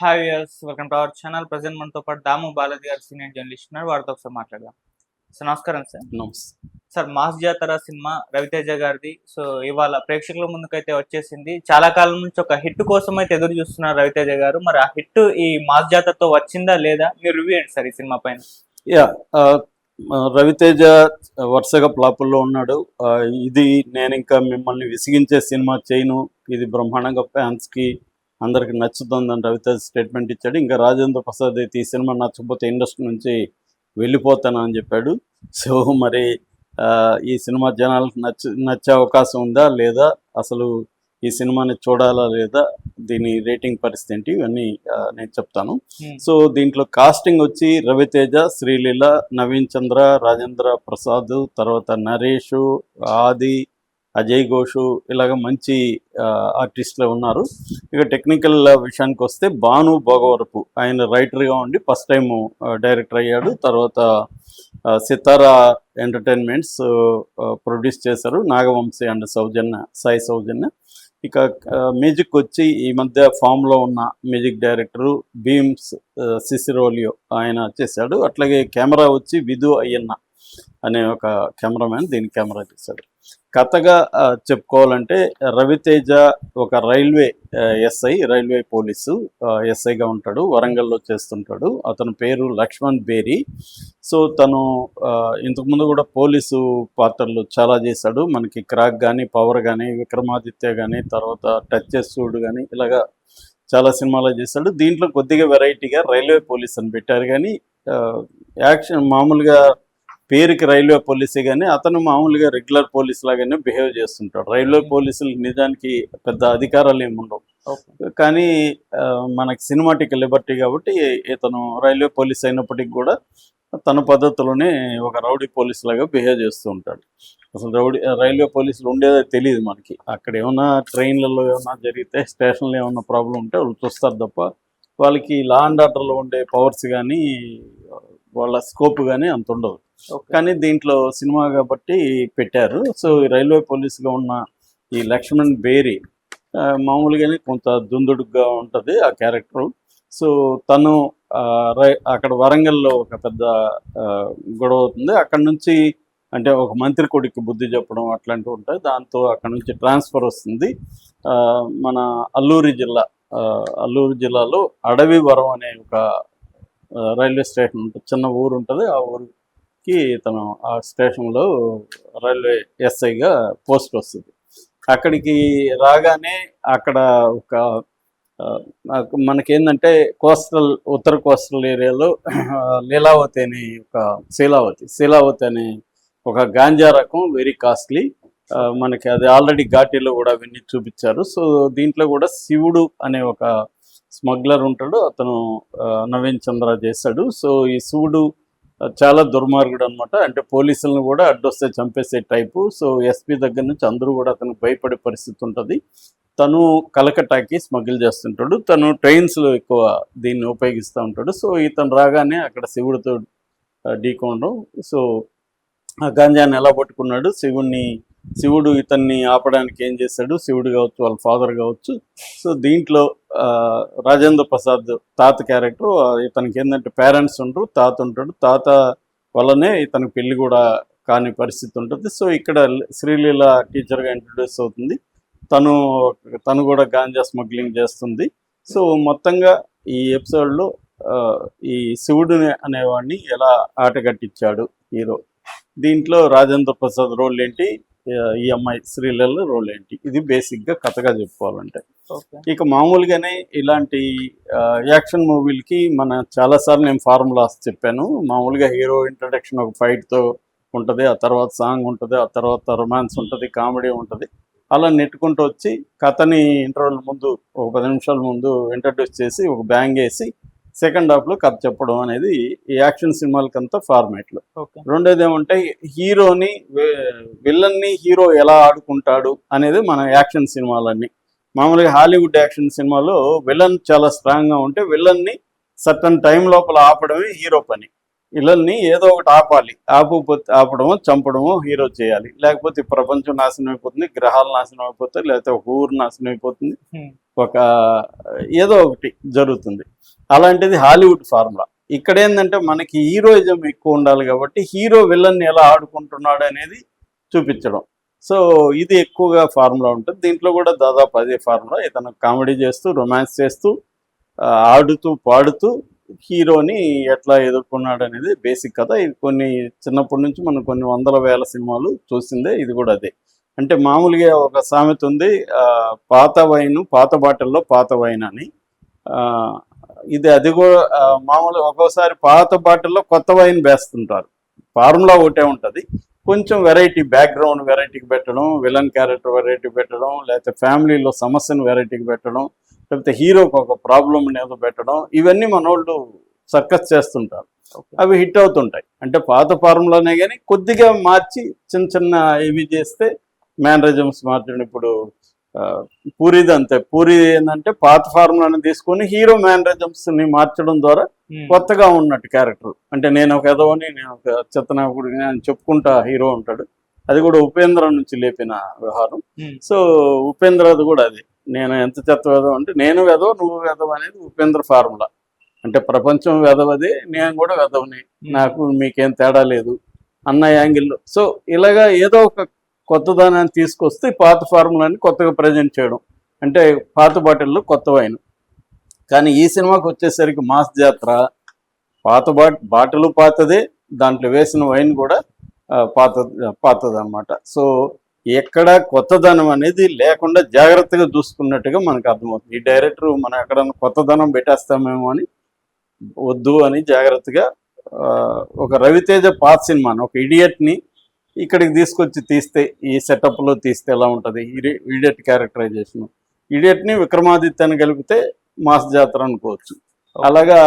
Hi yes welcome to our channel present మనతో పాటు దాము బాలాజీ గారు సీనియర్ జర్నలిస్ట్ ఉన్నారు. వారితో ఒకసారి మాట్లాడదాం. సార్ నమస్కారం సార్ నమస్తే sir mass Jathara cinema Raviteja గారిది. సో ఇవాళ ప్రేక్షకుల ముందుకైతే వచ్చేసింది. చాలా కాలం నుంచి ఒక హిట్ కోసం అయితే ఎదురు చూస్తున్నారు రవితేజ గారు. మరి ఆ హిట్ ఈ మాస్ జాతరతో వచ్చిందా లేదా? మీరు రివ్యూ సార్ ఈ సినిమా పైన. యా రవితేజ వరుసగా ఫ్లాపుల్లో ఉన్నాడు. ఇది నేను ఇంకా మిమ్మల్ని విసిగించే సినిమా చేయను. ఇది బ్రహ్మాండంగా ఫ్యాన్స్కి అందరికి నచ్చుతుందని రవితేజ స్టేట్మెంట్ ఇచ్చాడు. ఇంకా రాజేంద్ర ప్రసాద్ అయితే ఈ సినిమా నచ్చకపోతే ఇండస్ట్రీ నుంచి వెళ్ళిపోతాను అని చెప్పాడు. సో మరి ఈ సినిమా జనాలకు నచ్చ నచ్చే అవకాశం ఉందా లేదా? అసలు ఈ సినిమాని చూడాలా లేదా? దీని రేటింగ్ పరిస్థితి ఏంటి? ఇవన్నీ నేను చెప్తాను. Hmm. సో దీంట్లో కాస్టింగ్ వచ్చి రవితేజ శ్రీలీల నవీన్ చంద్ర రాజేంద్ర ప్రసాద్ తర్వాత నరేష్ ఆది అజయ్ ఘోషు ఇలాగ మంచి ఆర్టిస్టులు ఉన్నారు. ఇక టెక్నికల్ విషయానికి వస్తే భాను భోగవరపు ఆయన రైటర్గా ఉండి ఫస్ట్ టైం డైరెక్టర్ అయ్యాడు. తర్వాత సితారా ఎంటర్టైన్మెంట్స్ ప్రొడ్యూస్ చేశారు. నాగవంశీ అండ్ సౌజన్య సాయి సౌజన్య. ఇక మ్యూజిక్ వచ్చి ఈ మధ్య ఫామ్లో ఉన్న మ్యూజిక్ డైరెక్టరు భీమ్స్ సిసిరోలియో ఆయన చేశాడు. అట్లాగే కెమెరా వచ్చి విధు అయ్యన్న అనే ఒక కెమెరామ్యాన్ దీని కెమెరా తీశాడు. కథగా చెప్పుకోవాలంటే రవితేజ ఒక రైల్వే ఎస్ఐ రైల్వే పోలీసు ఎస్ఐగా ఉంటాడు వరంగల్లో చేస్తుంటాడు. అతని పేరు లక్ష్మణ్ బేరి. సో తను ఇంతకుముందు కూడా పోలీసు పాత్రలు చాలా చేశాడు. మనకి క్రాక్ కానీ పవర్ కానీ విక్రమాదిత్య కానీ తర్వాత టచ్ చూడు కానీ ఇలాగా చాలా సినిమాలు చేశాడు. దీంట్లో కొద్దిగా వెరైటీగా రైల్వే పోలీస్ అని పెట్టారు. కానీ యాక్షన్ మామూలుగా పేరుకి రైల్వే పోలీసే కానీ అతను మామూలుగా రెగ్యులర్ పోలీస్ లాగానే బిహేవ్ చేస్తుంటాడు. రైల్వే పోలీసులు నిజానికి పెద్ద అధికారాలు ఏమి ఉండవు. కానీ మనకి సినిమాటిక్ లిబర్టీ కాబట్టి ఇతను రైల్వే పోలీస్ అయినప్పటికీ కూడా తన పద్ధతిలోనే ఒక రౌడీ పోలీస్ లాగా బిహేవ్ చేస్తూ ఉంటాడు. అసలు రౌడీ రైల్వే పోలీసులు ఉండేదో తెలియదు మనకి. అక్కడ ఏమన్నా ట్రైన్లలో ఏమన్నా జరిగితే స్టేషన్లో ఏమన్నా ప్రాబ్లం ఉంటే వాళ్ళు చూస్తారు తప్ప వాళ్ళకి లా అండ్ ఆర్డర్లో ఉండే పవర్స్ కానీ వాళ్ళ స్కోప్ కానీ అంత ఉండదు. కానీ దీంట్లో సినిమా కాబట్టి పెట్టారు. సో రైల్వే పోలీసుగా ఉన్న ఈ లక్ష్మణ్ బేరి మామూలుగానే కొంత దుందుడుగా ఉంటుంది ఆ క్యారెక్టర్. సో తను అక్కడ వరంగల్లో ఒక పెద్ద ఆ, గొడవ అవుతుంది. అక్కడ నుంచి అంటే ఒక మంత్రి కొడుకు బుద్ధి చెప్పడం అట్లాంటివి ఉంటాయి. దాంతో అక్కడ నుంచి ట్రాన్స్ఫర్ వస్తుంది. ఆ, మన అల్లూరి జిల్లా ఆ, అల్లూరు జిల్లాలో అడవి వరం అనే ఒక రైల్వే స్టేషన్ ఉంటుంది. చిన్న ఊరు ఉంటుంది. ఆ కి తను ఆ స్టేషన్లో రైల్వే ఎస్ఐగా పోస్ట్ వస్తుంది. అక్కడికి రాగానే అక్కడ ఒక మనకేందంటే కోస్టల్ ఉత్తర కోస్టల్ ఏరియాలో లీలావతి అనే ఒక శీలావతి శీలావతి అనే ఒక గాంజా రకం వెరీ కాస్ట్లీ. మనకి అది ఆల్రెడీ ఘాటీలో కూడా అవన్నీ చూపించారు. సో దీంట్లో కూడా శివుడు అనే ఒక స్మగ్లర్ ఉంటాడు. అతను నవీన్ చంద్ర చేశాడు. సో ఈ శివుడు చాలా దుర్మార్గుడు అనమాట అంటే పోలీసులను కూడా అడ్డొస్తే చంపేసే టైపు. సో ఎస్పీ దగ్గర నుంచి అందరూ కూడా అతనికి భయపడే పరిస్థితి ఉంటుంది. తను కలకటాకి స్మగిల్ చేస్తుంటాడు. తను ట్రైన్స్లో ఎక్కువ దీన్ని ఉపయోగిస్తూ ఉంటాడు. సో ఇతను రాగానే అక్కడ శివుడితో ఆ, ఢీకొనడం. సో ఆ గాంజాని ఎలా పట్టుకున్నాడు? శివుణ్ణి శివుడు ఇతన్ని ఆపడానికి ఏం చేశాడు? శివుడు కావచ్చు వాళ్ళ ఫాదర్ కావచ్చు. సో దీంట్లో రాజేంద్ర ప్రసాద్ తాత క్యారెక్టర్ ఇతనికి ఏంటంటే పేరెంట్స్ ఉండరు తాత ఉంటాడు. తాత వల్లనే ఇతనికి పెళ్ళి కూడా కాని పరిస్థితి ఉంటుంది. సో ఇక్కడ శ్రీలీల టీచర్గా ఇంట్రడ్యూస్ అవుతుంది. తను తను కూడా గాంజా స్మగ్లింగ్ చేస్తుంది. సో మొత్తంగా ఈ ఎపిసోడ్లో ఈ శివుడిని అనేవాడిని ఎలా ఆట కట్టించాడు హీరో? దీంట్లో రాజేంద్ర ప్రసాద్ రోల్ ఏంటి? ఆ, ఈ అమ్మాయి శ్రీలీల రోల్ ఏంటి? ఇది బేసిక్గా కథగా చెప్పుకోవాలంటే. ఇక మామూలుగానే ఇలాంటి యాక్షన్ మూవీలకి మన చాలాసార్లు నేను ఫార్ములాస్ చెప్పాను. మామూలుగా హీరో ఇంట్రడక్షన్ ఒక ఫైట్తో ఉంటుంది ఆ తర్వాత సాంగ్ ఉంటుంది ఆ తర్వాత రొమాన్స్ ఉంటుంది కామెడీ ఉంటుంది. అలా నెట్టుకుంటూ వచ్చి కథని ఇంటర్వెల్ ముందు ఒక పది నిమిషాల ముందు ఇంట్రడ్యూస్ చేసి ఒక బ్యాంగ్ వేసి సెకండ్ హాఫ్లో కథ చెప్పడం అనేది ఈ యాక్షన్ సినిమాలకంతా ఫార్మేట్లు రెండోది ఏమంటే హీరోని విలన్ని హీరో ఎలా ఆడుకుంటాడు అనేది మన యాక్షన్ సినిమాలన్నీ. మామూలుగా హాలీవుడ్ యాక్షన్ సినిమాలో విలన్ చాలా స్ట్రాంగ్గా ఉంటే విలన్ని సర్టన్ టైం లోపల ఆపడమే హీరో పని. వీళ్ళని ఏదో ఒకటి ఆపాలి. ఆపకపోతే ఆపడమో చంపడమో హీరో చేయాలి. లేకపోతే ప్రపంచం నాశనం అయిపోతుంది గ్రహాలు నాశనం అయిపోతాయి లేకపోతే ఒక ఊరు నాశనం అయిపోతుంది. ఒక ఏదో ఒకటి జరుగుతుంది. అలాంటిది హాలీవుడ్ ఫార్ములా. ఇక్కడ ఏంటంటే మనకి హీరోయిజం ఎక్కువ ఉండాలి కాబట్టి హీరో విలన్ ఎలా ఆడుకుంటున్నాడు అనేది చూపించడం. సో ఇది ఎక్కువగా ఫార్ములా ఉంటుంది. దీంట్లో కూడా దాదాపు అదే ఫార్ములా. ఇతను కామెడీ చేస్తూ రొమాన్స్ చేస్తూ ఆడుతూ పాడుతూ హీరోని ఎట్లా ఎదుర్కొన్నాడు అనేది బేసిక్ కథ. ఇది కొన్ని చిన్నప్పటి నుంచి మనం కొన్ని వందల వేల సినిమాలు చూసిందే ఇది కూడా అదే. అంటే మామూలుగా ఒక సామెత ఉంది పాత వైన్ పాత బాటిల్లో పాత వైన్ అని ఇది అది కూడా మామూలు ఒక్కోసారి పాత బాటిల్లో కొత్త వైన్ వేస్తుంటారు. ఫార్ములా ఒకటే ఉంటుంది. కొంచెం వెరైటీ బ్యాక్గ్రౌండ్ వెరైటీకి పెట్టడం విలన్ క్యారెక్టర్ వెరైటీ పెట్టడం లేకపోతే ఫ్యామిలీలో సమస్యను వెరైటీకి పెట్టడం లేకపోతే హీరోకి ఒక ప్రాబ్లం ఏదో పెట్టడం ఇవన్నీ మనోళ్ళు సర్కస్ చేస్తుంటారు. అవి హిట్ అవుతుంటాయి. అంటే పాత ఫార్ములానే కానీ కొద్దిగా మార్చి చిన్న చిన్న ఇవి చేస్తే మేనరిజమ్స్ మార్చడం ఇప్పుడు పూరిది అంతే. పూరి ఏంటంటే పాత ఫార్ములాని తీసుకొని హీరో మేనరిజమ్స్ని మార్చడం ద్వారా. కొత్తగా ఉన్నట్టు క్యారెక్టర్. అంటే నేను ఒక ఎదవని నేను ఒక చెత్తనాకుడిని అని చెప్పుకుంటా హీరో ఉంటాడు. అది కూడా ఉపేంద్ర నుంచి లేపిన వ్యవహారం. సో ఉపేంద్రది కూడా అది. నేను ఎంత చెత్త వెదవ అంటే నేను వెదవ నువ్వు వెదవ అనేది ఉపేంద్ర ఫార్ములా. అంటే ప్రపంచం వెదవది నేను కూడా వెదవని నాకు మీకేం తేడా లేదు అన్న యాంగిల్లో. సో ఇలాగా ఏదో ఒక కొత్తదనాన్ని తీసుకొస్తే పాత ఫార్ములాని కొత్తగా ప్రజెంట్ చేయడం. అంటే పాత బాటిల్లో కొత్త వైన్. కానీ ఈ సినిమాకి వచ్చేసరికి మాస్ జాత్ర పాత బాట్ బాటిల్ పాతదే దాంట్లో వేసిన వైన్ కూడా పాత పాతది అనమాట సో ఎక్కడ కొత్తదనం అనేది లేకుండా జాగ్రత్తగా చూసుకున్నట్టుగా మనకు అర్థమవుతుంది. ఈ డైరెక్టర్ మనం ఎక్కడన్నా కొత్తదనం పెట్టేస్తామేమో అని వద్దు అని జాగ్రత్తగా ఒక రవితేజ పాత సినిమాని ఒక ఇడియట్ని ఇక్కడికి తీసుకొచ్చి తీస్తే ఈ సెటప్లో తీస్తే ఎలా ఉంటుంది? ఇడియట్ క్యారెక్టరైజేషన్ ఇడియట్ని విక్రమాదిత్యాన్ని కలిపితే మాస్ జాతర అనుకోవచ్చు. అలాగా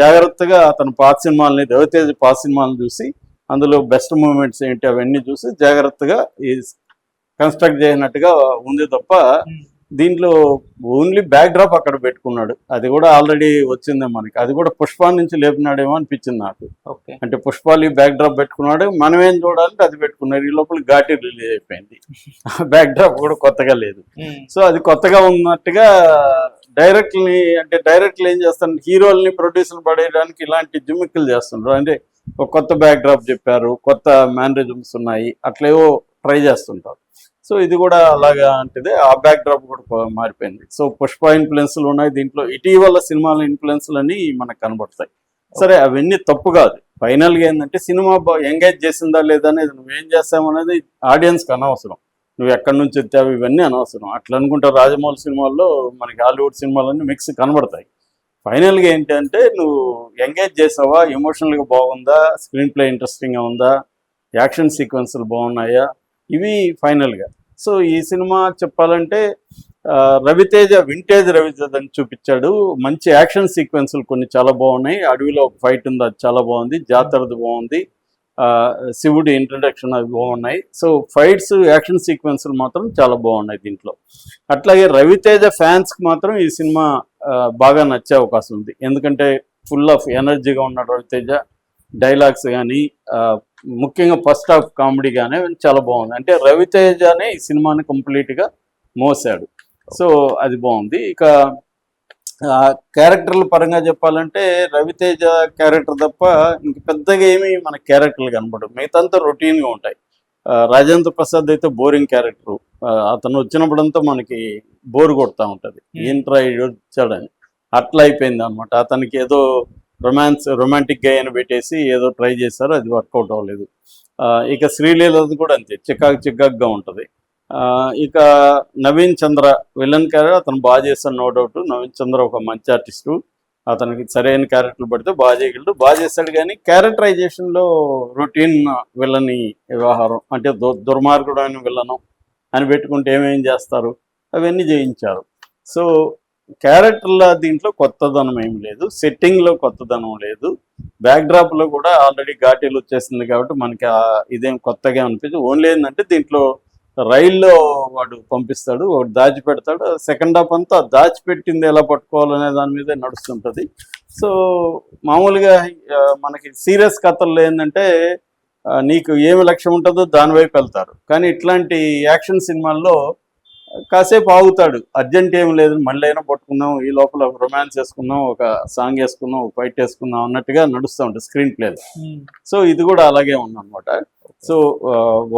జాగ్రత్తగా అతను పాత సినిమాలని రవితేజ పాత సినిమాలను చూసి అందులో బెస్ట్ మూమెంట్స్ ఏంటి అవన్నీ చూసి జాగ్రత్తగా ఈ కన్స్ట్రక్ట్ చేయనట్టుగా ఉంది తప్ప. దీంట్లో ఓన్లీ బ్యాక్ డ్రాప్ అక్కడ పెట్టుకున్నాడు. అది కూడా ఆల్రెడీ వచ్చిందే మనకి. అది కూడా పుష్ప నుంచి లేపినాడేమో అనిపించింది నాకు. అంటే పుష్పాలి బ్యాక్ డ్రాప్ పెట్టుకున్నాడు. మనం ఏం చూడాలంటే అది పెట్టుకున్నాడు ఈ లోపల ఘాటి రిలీజ్ అయిపోయింది. బ్యాక్ డ్రాప్ కూడా కొత్తగా లేదు. సో అది కొత్తగా ఉన్నట్టుగా డైరెక్ట్ని అంటే డైరెక్ట్లు ఏం చేస్తారు హీరోల్ని ప్రొడ్యూసర్ పడేయడానికి ఇలాంటి జిమ్మిక్కులు చేస్తుంటారు అంటే ఒక కొత్త బ్యాక్ డ్రాప్ చెప్పారు. కొత్త మేనరిజమ్స్ ఉన్నాయి. అట్లేవో ట్రై చేస్తుంటారు సో ఇది కూడా అలాగా అంటే ఆ బ్యాక్ డ్రాప్ కూడా మారిపోయింది. సో పుష్ప ఇన్ఫ్లుయెన్స్లు ఉన్నాయి. దీంట్లో ఇటీవల సినిమాల ఇన్ఫ్లుయెన్స్లు అని మనకు కనబడతాయి. సరే అవన్నీ తప్పు కాదు. ఫైనల్గా ఏంటంటే సినిమా ఎంగేజ్ చేసిందా లేదా అనేది నువ్వేం చేస్తామనేది ఆడియన్స్కి అనవసరం. నువ్వు ఎక్కడి నుంచి వచ్చావు ఇవన్నీ అనవసరం. అట్లా అనుకుంటా రాజమౌళి సినిమాల్లో మనకి హాలీవుడ్ సినిమాలన్నీ మిక్స్ కనబడతాయి. ఫైనల్గా ఏంటంటే నువ్వు ఎంగేజ్ చేసావా? ఎమోషనల్గా బాగుందా? స్క్రీన్ ప్లే ఇంట్రెస్టింగ్గా ఉందా? యాక్షన్ సీక్వెన్స్లు బాగున్నాయా? ఇవి ఫైనల్గా సో ఈ సినిమా చెప్పాలంటే రవితేజ వింటేజ్ రవితేజ అని చూపించాడు. మంచి యాక్షన్ సీక్వెన్స్లు కొన్ని చాలా బాగున్నాయి. అడవిలో ఒక ఫైట్ ఉంది అది చాలా బాగుంది. జాతరది బాగుంది. ఆ, శివుడి ఇంట్రడక్షన్ అవి బాగున్నాయి. సో ఫైట్స్ యాక్షన్ సీక్వెన్స్లు మాత్రం చాలా బాగున్నాయి దీంట్లో. అట్లాగే రవితేజ ఫ్యాన్స్కి మాత్రం ఈ సినిమా బాగా నచ్చే అవకాశం ఉంది. ఎందుకంటే ఫుల్ ఆఫ్ ఎనర్జీగా ఉన్నాడు రవితేజ. డైలాగ్స్ కానీ ముఖ్యంగా ఫస్ట్ హాఫ్ కామెడీ కానీ చాలా బాగుంది. అంటే రవితేజనే ఈ సినిమాని కంప్లీట్గా మోసాడు. సో అది బాగుంది. ఇక ఆ, క్యారెక్టర్ల పరంగా చెప్పాలంటే రవితేజ క్యారెక్టర్ తప్ప ఇంక పెద్దగా ఏమీ మన క్యారెక్టర్లు కనపడవు మిగతాంతా రొటీన్గా ఉంటాయి. రాజేంద్ర ప్రసాద్ అయితే బోరింగ్ క్యారెక్టర్. అతను వచ్చినప్పుడంతా మనకి బోర్ కొడతా ఉంటుంది. ఏంట్రా వచ్చాడని. అట్లా అయిపోయింది అనమాట అతనికి ఏదో రొమాన్స్ రొమాంటిక్గా అని పెట్టేసి ఏదో ట్రై చేశారు అది వర్కౌట్ అవ్వలేదు. ఇక శ్రీలీలది కూడా అంతే చికాక్ చికాక్గా ఉంటుంది. ఆ, ఇక నవీన్ చంద్ర విలన్ క్యారెక్టర్ అతను బాగా చేస్తాడు నో డౌట్ నవీన్ చంద్ర ఒక మంచి ఆర్టిస్టు అతనికి సరైన క్యారెక్టర్లు పడితే బాగా చేయగలడు. బాగా చేస్తాడు కానీ క్యారెక్టరైజేషన్లో రొటీన్ విలని వ్యవహారం అంటే దు దుర్మార్గుడు అని విలను అని పెట్టుకుంటే ఏమేం చేస్తారు? అవన్నీ చేయించారు. సో క్యారెక్టర్ల దీంట్లో కొత్తదనం ఏం లేదు. సెట్టింగ్లో కొత్తదనం లేదు. బ్యాక్డ్రాప్లో కూడా ఆల్రెడీ ఘాటీలు వచ్చేసింది కాబట్టి మనకి ఇదేం కొత్తగా అనిపించదు. ఓన్లీ ఏంటంటే దీంట్లో రైల్లో వాడు పంపిస్తాడు వాడు దాచిపెడతాడు. సెకండ్ హాఫ్ అంతా దాచిపెట్టింది ఎలా పట్టుకోవాలనే దాని మీదే నడుస్తుంటది. సో మామూలుగా మనకి సీరియస్ కథల్లో ఏంటంటే నీకు ఏమి లక్ష్యం ఉంటుందో దానివైపు వెళ్తారు. కానీ ఇట్లాంటి యాక్షన్ సినిమాల్లో కాసేపు ఆగుతాడు. అర్జెంట్ ఏం లేదు. మళ్ళీ అయినా పట్టుకుందాం ఈ లోపల రొమాన్స్ వేసుకుందాం ఒక సాంగ్ వేసుకుందాం ఒక ఫైట్ వేసుకుందాం అన్నట్టుగా నడుస్తూ ఉంటుంది స్క్రీన్ ప్లేలో సో ఇది కూడా అలాగే ఉందన్నమాట. సో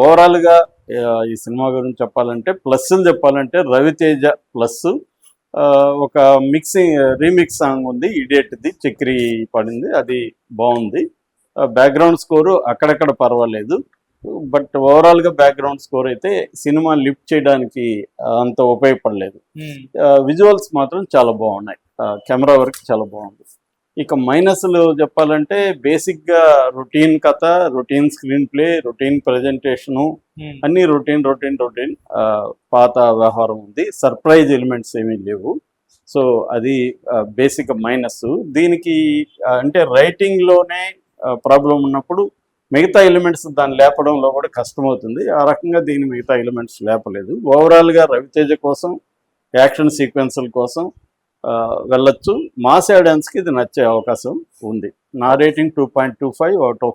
ఓవరాల్గా ఆ, ఈ సినిమా గురించి చెప్పాలంటే ప్లస్లు చెప్పాలంటే రవితేజ ప్లస్ ఒక మిక్సింగ్ రీమిక్స్ సాంగ్ ఉంది. ఇడియట్ది చక్రి పడింది. అది బాగుంది. బ్యాక్గ్రౌండ్ స్కోరు అక్కడక్కడ పర్వాలేదు. బట్ ఓవరాల్గా బ్యాక్గ్రౌండ్ స్కోర్ అయితే సినిమా లిఫ్ట్ చేయడానికి అంత ఉపయోగపడలేదు. విజువల్స్ మాత్రం చాలా బాగున్నాయి. కెమెరా వర్క్ చాలా బాగుంది. ఇక మైనస్లు చెప్పాలంటే బేసిక్గా రొటీన్ కథ routine screenplay routine presentation అన్ని రొటీన్ రొటీన్ రొటీన్ పాత వ్యవహారం ఉంది. సర్ప్రైజ్ ఎలిమెంట్స్ ఏమీ లేవు. సో అది బేసిక్ మైనస్ దీనికి అంటే రైటింగ్లోనే ప్రాబ్లం ఉన్నప్పుడు మిగతా ఎలిమెంట్స్ దాన్ని లేపడంలో కూడా కష్టమవుతుంది. ఆ రకంగా దీని మిగతా ఎలిమెంట్స్ లేపలేదు. ఓవరాల్గా రవితేజ కోసం యాక్షన్ సీక్వెన్సుల కోసం ఆ, వెళ్ళొచ్చు. మాస్కి ఇది నచ్చే అవకాశం ఉంది. నా rating two point two five out of